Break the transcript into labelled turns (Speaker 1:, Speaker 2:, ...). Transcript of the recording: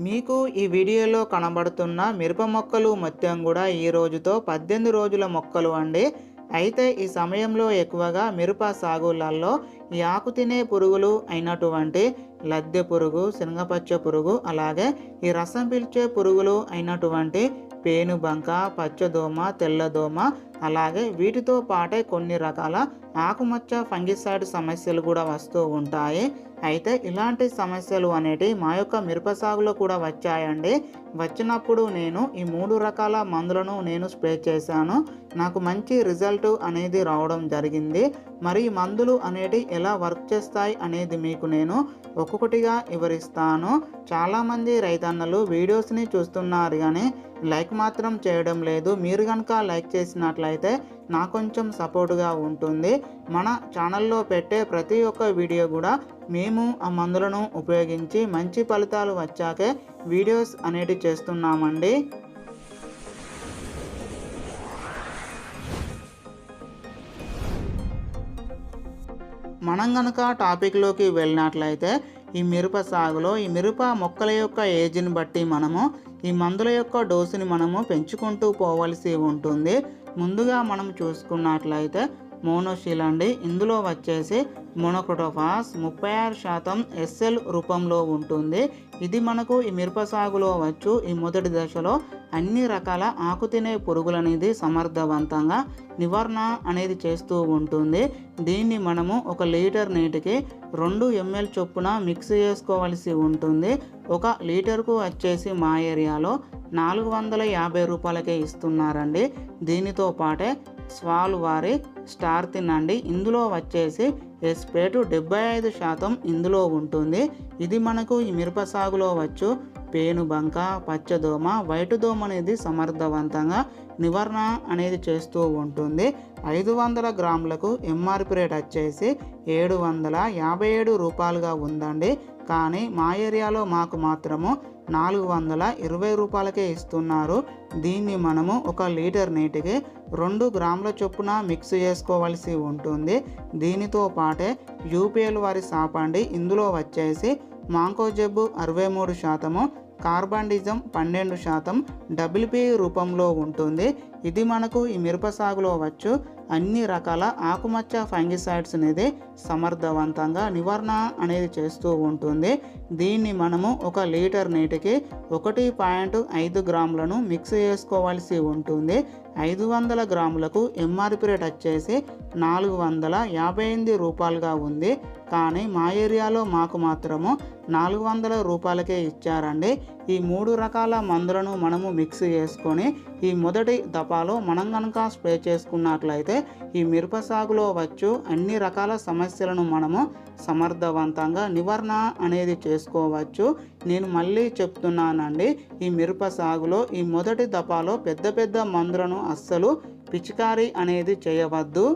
Speaker 1: మీకు ఈ వీడియోలో కనబడుతున్న మిరప మొక్కలు మొత్తం కూడా ఈ రోజుతో పద్దెనిమిది రోజుల మొక్కలు అండి. అయితే ఈ సమయంలో ఎక్కువగా మిరప సాగులలో ఈ ఆకు తినే పురుగులు అయినటువంటి లద్దె పురుగు శనగపచ్చ పురుగు అలాగే ఈ రసం పీల్చే పురుగులు అయినటువంటి పేనుబంక పచ్చదోమ తెల్లదోమ అలాగే వీటితో పాటే కొన్ని రకాల ఆకుమచ్చ ఫంగిసైడ్ సమస్యలు కూడా వస్తూ ఉంటాయి. అయితే ఇలాంటి సమస్యలు అనేటి మా యొక్క మిరప సాగులో కూడా వచ్చాయండి. వచ్చినప్పుడు నేను ఈ మూడు రకాల మందులను నేను స్ప్రే చేశాను. నాకు మంచి రిజల్ట్ అనేది రావడం జరిగింది. మరి మందులు అనేటి ఎలా వర్క్ చేస్తాయి అనేది మీకు నేను ఒక్కొక్కటిగా వివరిస్తాను. చాలామంది రైతన్నలు వీడియోస్ని చూస్తున్నారు కానీ లైక్ మాత్రం చేయడం లేదు. మీరు కనుక లైక్ చేసినట్లయితే నా కొంచెం సపోర్ట్గా ఉంటుంది. మన ఛానల్లో పెట్టే ప్రతి ఒక్క వీడియో కూడా మేము ఆ మందులను ఉపయోగించి మంచి ఫలితాలు వచ్చాకే వీడియోస్ అనేటి చేస్తున్నామండి. మనం గనక టాపిక్లోకి వెళ్ళినట్లయితే ఈ మిరప సాగులో ఈ మిరప మొక్కల యొక్క ఏజ్ని బట్టి మనము ఈ మందుల యొక్క డోసుని మనము పెంచుకుంటూ పోవలసి ఉంటుంది. ముందుగా మనం చూసుకున్నట్లయితే మోనోషిల్ అండి. ఇందులో వచ్చేసి మోనోక్రోటోఫాస్ ముప్పై ఆరు శాతం ఎస్ఎల్ రూపంలో ఉంటుంది. ఇది మనకు ఈ మిరప సాగులో వచ్చు ఈ మొదటి దశలో అన్ని రకాల ఆకు తినే పురుగులనేది సమర్థవంతంగా నివారణ అనేది చేస్తూ ఉంటుంది. దీన్ని మనము ఒక లీటర్ నీటికి రెండు ఎంఎల్ చొప్పున మిక్స్ చేసుకోవాల్సి ఉంటుంది. ఒక లీటర్కు వచ్చేసి మా ఏరియాలో నాలుగు వందల యాభై రూపాయలకే ఇస్తున్నారండి. దీనితో పాటే స్వాల్ వారి స్టార్ తినండి. ఇందులో వచ్చేసి ఎస్పేటు డెబ్బై ఐదు శాతం ఇందులో ఉంటుంది. ఇది మనకు ఈ మిరప సాగులో వచ్చు. పేనుబంక పచ్చదోమ వైట్ దోమ అనేది సమర్థవంతంగా నివారణ అనేది చేస్తూ ఉంటుంది. ఐదు వందల గ్రాములకు ఎంఆర్పి రేట్ వచ్చేసి ఏడు వందల యాభై ఏడు రూపాయలుగా ఉందండి. కానీ మా ఏరియాలో మాకు మాత్రము నాలుగు వందల ఇరవై రూపాయలకే ఇస్తున్నారు. దీన్ని మనము ఒక లీటర్ నీటికి రెండు గ్రాముల చొప్పున మిక్స్ చేసుకోవాల్సి ఉంటుంది. దీనితో పాటే యూపీఎల్ వారి సాపండి ఇందులో వచ్చేసి మాంకో జబ్బు అరవై మూడు శాతము కార్బాండిజం పన్నెండు శాతం డబ్ల్యూపీ రూపంలో ఉంటుంది. ఇది మనకు ఈ మిరప సాగులో వచ్చు. అన్ని రకాల ఆకుమచ్చ ఫంగిసైడ్స్ అనేది సమర్థవంతంగా నివారణ అనేది చేస్తూ ఉంటుంది. దీన్ని మనము ఒక లీటర్ నీటికి ఒకటి పాయింట్ ఐదు గ్రాములను మిక్స్ చేసుకోవాల్సి ఉంటుంది. ఐదు వందల గ్రాములకు ఎంఆర్పి రేట్ వచ్చేసి నాలుగు వందల యాభై ఎనిమిది రూపాయలుగా ఉంది. కానీ మా ఏరియాలో మాకు మాత్రము నాలుగు వందల రూపాయలకే ఇచ్చారండి. ఈ మూడు రకాల మందులను మనము మిక్స్ చేసుకొని ఈ మొదటి దపాలో మనం కనుక స్ప్రే చేసుకున్నట్లయితే ఈ మిరప సాగులో వచ్చు అన్ని రకాల సమస్యలను మనము సమర్థవంతంగా నివారణ అనేది చేసుకోవచ్చు. నేను మళ్ళీ చెప్తున్నానండి ఈ మిరప సాగులో ఈ మొదటి దపాలో పెద్ద పెద్ద మందులను అస్సలు పిచికారీ అనేది చేయవద్దు.